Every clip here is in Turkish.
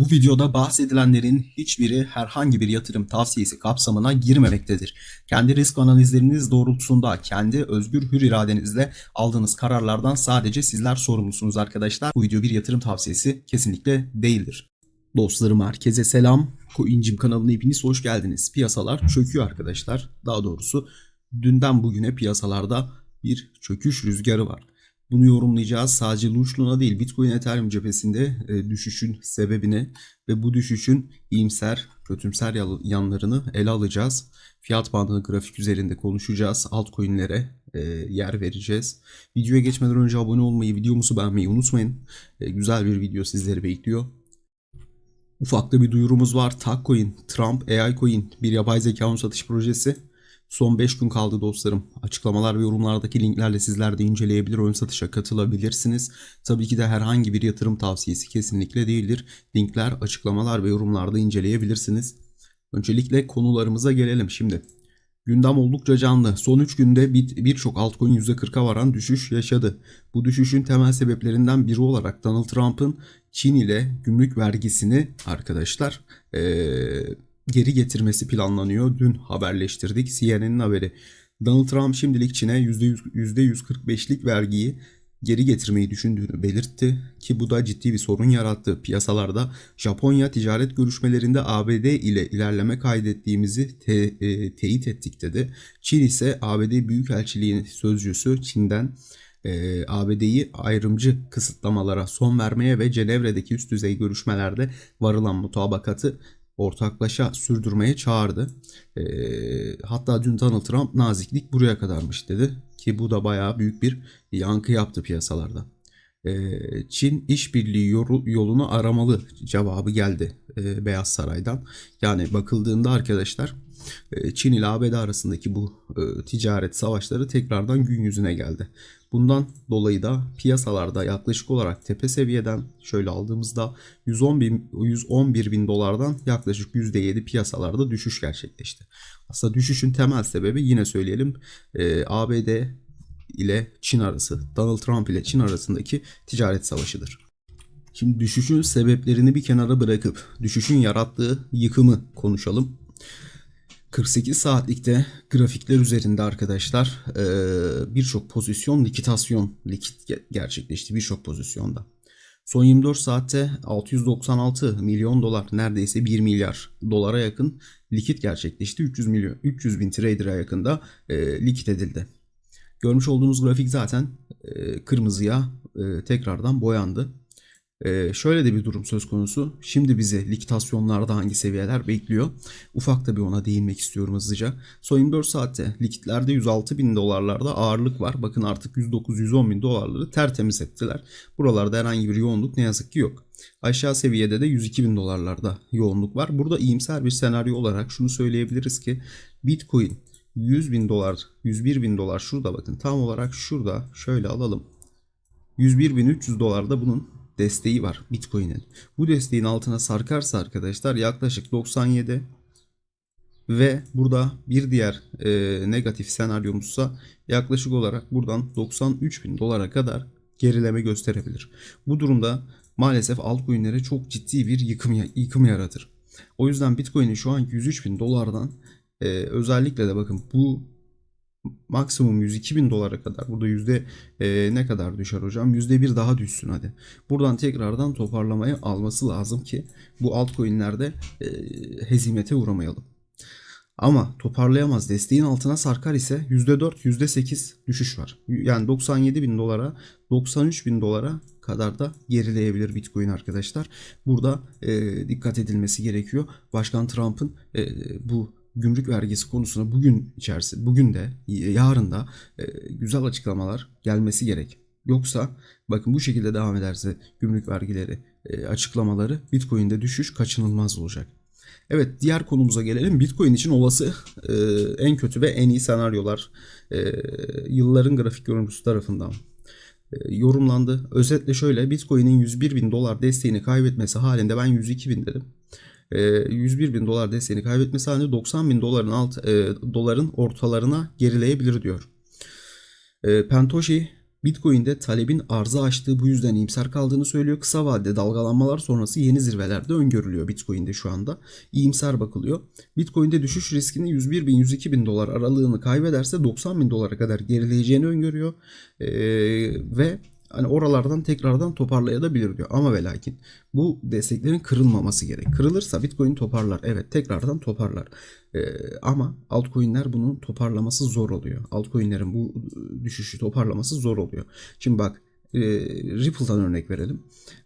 Bu videoda bahsedilenlerin hiçbiri herhangi bir yatırım tavsiyesi kapsamına girmemektedir. Kendi risk analizleriniz doğrultusunda kendi özgür hür iradenizle aldığınız kararlardan sadece sizler sorumlusunuz arkadaşlar. Bu video bir yatırım tavsiyesi kesinlikle değildir. Dostlarım herkese selam. Coincim kanalına hepiniz hoş geldiniz. Piyasalar çöküyor arkadaşlar. Daha doğrusu dünden bugüne piyasalarda bir çöküş rüzgarı var. Bunu yorumlayacağız. Sadece Lunchlu'na değil Bitcoin Ethereum cephesinde e, düşüşün sebebini ve bu düşüşün iyimser, kötümser yanlarını ele alacağız. Fiyat bandını grafik üzerinde konuşacağız. Altcoin'lere e, yer vereceğiz. Videoya geçmeden önce abone olmayı, videomuzu beğenmeyi unutmayın. E, güzel bir video sizleri bekliyor. Ufakta bir duyurumuz var. Takcoin, Trump AI Coin bir yapay zeka satış projesi. Son 5 gün kaldı dostlarım. Açıklamalar ve yorumlardaki linklerle sizler de inceleyebilir, ön satışa katılabilirsiniz. Tabii ki de herhangi bir yatırım tavsiyesi kesinlikle değildir. Linkler, açıklamalar ve yorumlarda inceleyebilirsiniz. Öncelikle konularımıza gelelim şimdi. Gündem oldukça canlı. Son 3 günde bir- birçok altcoin %40'a varan düşüş yaşadı. Bu düşüşün temel sebeplerinden biri olarak Donald Trump'ın Çin ile gümrük vergisini arkadaşlar eee, geri getirmesi planlanıyor. Dün haberleştirdik. CNN'in haberi. Donald Trump şimdilik Çin'e %100 %145'lik vergiyi geri getirmeyi düşündüğünü belirtti ki bu da ciddi bir sorun yarattı. Piyasalarda Japonya ticaret görüşmelerinde ABD ile ilerleme kaydettiğimizi te- e, teyit ettik dedi. Çin ise ABD Büyükelçiliği sözcüsü Çin'den e, ABD'yi ayrımcı kısıtlamalara son vermeye ve Cenevre'deki üst düzey görüşmelerde varılan mutabakatı ortaklaşa sürdürmeye çağırdı. E, hatta dün Donald Trump naziklik buraya kadarmış dedi ki bu da bayağı büyük bir yankı yaptı piyasalarda. E, Çin işbirliği yolunu aramalı cevabı geldi e, Beyaz Saray'dan. Yani bakıldığında arkadaşlar Çin ile ABD arasındaki bu e, ticaret savaşları tekrardan gün yüzüne geldi. Bundan dolayı da piyasalarda yaklaşık olarak tepe seviyeden şöyle aldığımızda 110 bin, 111 bin dolardan yaklaşık %7 piyasalarda düşüş gerçekleşti. Aslında düşüşün temel sebebi yine söyleyelim e, ABD ile Çin arası, Donald Trump ile Çin arasındaki ticaret savaşıdır. Şimdi düşüşün sebeplerini bir kenara bırakıp düşüşün yarattığı yıkımı konuşalım. 48 saatlikte grafikler üzerinde arkadaşlar eee, birçok pozisyon likitasyon likit ge- gerçekleşti birçok pozisyonda. Son 24 saatte 696 milyon dolar neredeyse 1 milyar dolara yakın likit gerçekleşti. 300 milyon 300 bin trader'a yakında eee, likit edildi. Görmüş olduğunuz grafik zaten eee, kırmızıya eee, tekrardan boyandı. Ee, şöyle de bir durum söz konusu. Şimdi bizi likitasyonlarda hangi seviyeler bekliyor? Ufak da bir ona değinmek istiyorum hızlıca. Son 24 saatte likitlerde 106 bin dolarlarda ağırlık var. Bakın artık 109-110 bin dolarları tertemiz ettiler. Buralarda herhangi bir yoğunluk ne yazık ki yok. Aşağı seviyede de 102 bin dolarlarda yoğunluk var. Burada iyimser bir senaryo olarak şunu söyleyebiliriz ki Bitcoin 100 bin dolar, 101 bin dolar şurada bakın tam olarak şurada şöyle alalım. 101.300 dolarda bunun desteği var Bitcoin'in. Bu desteğin altına sarkarsa arkadaşlar yaklaşık 97 ve burada bir diğer e, negatif senaryomuzsa yaklaşık olarak buradan 93 bin dolara kadar gerileme gösterebilir. Bu durumda maalesef altcoin'lere çok ciddi bir yıkım, yıkım yaratır. O yüzden Bitcoin'in şu an 103 bin dolardan e, özellikle de bakın bu maksimum 102 bin dolara kadar burada yüzde e, ne kadar düşer hocam? Yüzde bir daha düşsün hadi. Buradan tekrardan toparlamayı alması lazım ki bu altcoin'lerde e, hezimete uğramayalım. Ama toparlayamaz desteğin altına sarkar ise %4 %8 düşüş var. Yani 97 bin dolara 93 bin dolara kadar da gerileyebilir Bitcoin arkadaşlar. Burada e, dikkat edilmesi gerekiyor. Başkan Trump'ın e, bu gümrük vergisi konusuna bugün içerisinde bugün de yarın da e, güzel açıklamalar gelmesi gerek. Yoksa bakın bu şekilde devam ederse gümrük vergileri e, açıklamaları Bitcoin'de düşüş kaçınılmaz olacak. Evet diğer konumuza gelelim. Bitcoin için olası e, en kötü ve en iyi senaryolar e, yılların grafik yorumcusu tarafından e, yorumlandı. Özetle şöyle Bitcoin'in 101 bin dolar desteğini kaybetmesi halinde ben 102 bin dedim. E, 101 bin dolar desteğini kaybetmesi halinde 90 bin doların alt e, doların ortalarına gerileyebilir diyor. E, Pentoshi Bitcoin'de talebin arzı aştığı bu yüzden iyimser kaldığını söylüyor. Kısa vadede dalgalanmalar sonrası yeni zirvelerde öngörülüyor Bitcoin'de şu anda. İyimser bakılıyor. Bitcoin'de düşüş riskini 101 bin 102 bin dolar aralığını kaybederse 90 bin dolara kadar gerileyeceğini öngörüyor. Ee, ve hani oralardan tekrardan toparlayabilir diyor. Ama ve bu desteklerin kırılmaması gerek. Kırılırsa Bitcoin toparlar. Evet tekrardan toparlar. Ee, ama altcoin'ler bunun toparlaması zor oluyor. Altcoin'lerin bu düşüşü toparlaması zor oluyor. Şimdi bak e, Ripple'dan örnek verelim.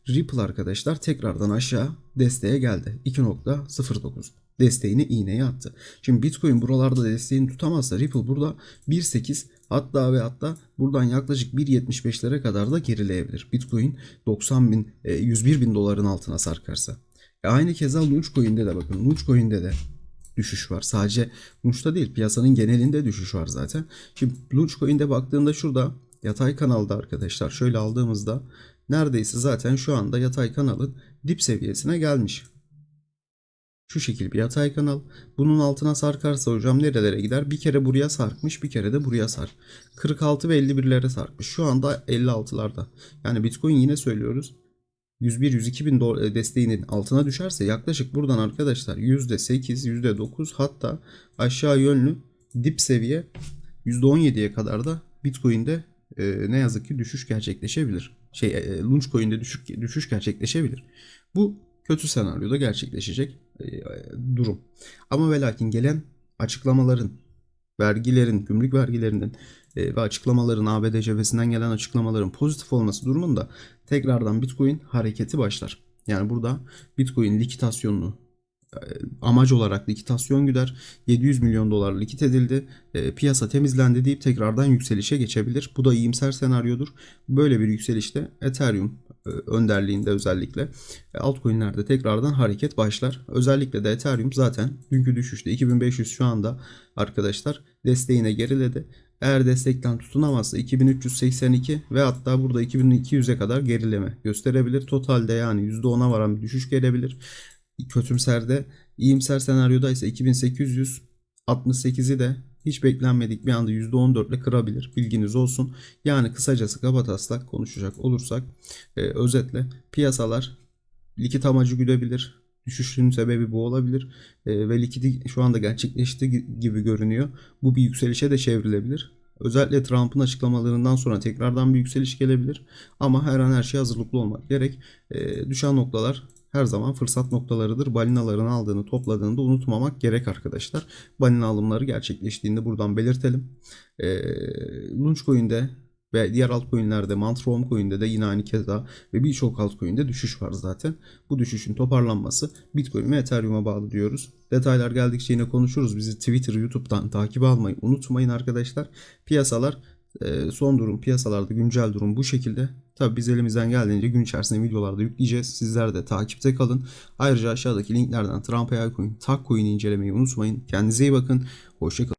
Ripple arkadaşlar tekrardan aşağı desteğe geldi. 2.09 desteğini iğneye attı. Şimdi Bitcoin buralarda desteğini tutamazsa Ripple burada 1.8 hatta ve hatta buradan yaklaşık 1.75'lere kadar da gerileyebilir. Bitcoin 90 bin, e, 101 bin doların altına sarkarsa. E aynı keza Launchcoin'de de bakın. Launchcoin'de de düşüş var. Sadece Launch'ta değil piyasanın genelinde düşüş var zaten. Şimdi Launchcoin'de baktığında şurada yatay kanalda arkadaşlar şöyle aldığımızda neredeyse zaten şu anda yatay kanalın dip seviyesine gelmiş. Şu şekil bir yatay kanal. Bunun altına sarkarsa hocam nerelere gider? Bir kere buraya sarkmış, bir kere de buraya sar. 46 ve 51'lere sarkmış. Şu anda 56'larda. Yani Bitcoin yine söylüyoruz. 101-102 bin dolar desteğinin altına düşerse yaklaşık buradan arkadaşlar %8, %9 hatta aşağı yönlü dip seviye %17'ye kadar da Bitcoin'de e, ne yazık ki düşüş gerçekleşebilir. Şey e, Launchcoin'de düşük, düşüş gerçekleşebilir. Bu kötü senaryoda gerçekleşecek e, durum. Ama ve lakin gelen açıklamaların, vergilerin, gümrük vergilerinin e, ve açıklamaların ABD cephesinden gelen açıklamaların pozitif olması durumunda tekrardan Bitcoin hareketi başlar. Yani burada Bitcoin likitasyonunu e, amaç olarak likitasyon güder. 700 milyon dolar likit edildi. E, piyasa temizlendi deyip tekrardan yükselişe geçebilir. Bu da iyimser senaryodur. Böyle bir yükselişte Ethereum e, önderliğinde özellikle e, altcoin'lerde tekrardan hareket başlar. Özellikle de Ethereum zaten dünkü düşüşte 2500 şu anda arkadaşlar desteğine geriledi. Eğer destekten tutunamazsa 2382 ve hatta burada 2200'e kadar gerileme gösterebilir. Totalde yani %10'a varan bir düşüş gelebilir. Kötümserde, iyimser senaryoda ise 2868'i de hiç beklenmedik bir anda %14 ile kırabilir. Bilginiz olsun. Yani kısacası kabataslak konuşacak olursak e, özetle piyasalar likit amacı güdebilir. Düşüşün sebebi bu olabilir. E, ve likidi şu anda gerçekleşti gibi görünüyor. Bu bir yükselişe de çevrilebilir. Özellikle Trump'ın açıklamalarından sonra tekrardan bir yükseliş gelebilir. Ama her an her şeye hazırlıklı olmak gerek. E, düşen noktalar her zaman fırsat noktalarıdır. Balinaların aldığını topladığını da unutmamak gerek arkadaşlar. Balina alımları gerçekleştiğinde buradan belirtelim. E, Launchcoin'de ve diğer altcoin'lerde, Mantron Coin'de de yine aynı keza ve birçok altcoin'de düşüş var zaten. Bu düşüşün toparlanması Bitcoin ve Ethereum'a bağlı diyoruz. Detaylar geldikçe yine konuşuruz. Bizi Twitter, YouTube'dan takip almayı unutmayın arkadaşlar. Piyasalar son durum piyasalarda güncel durum bu şekilde. Tabi biz elimizden geldiğince gün içerisinde videolarda yükleyeceğiz. Sizler de takipte kalın. Ayrıca aşağıdaki linklerden Trump AI Coin, TAK Coin'i incelemeyi unutmayın. Kendinize iyi bakın. Hoşçakalın.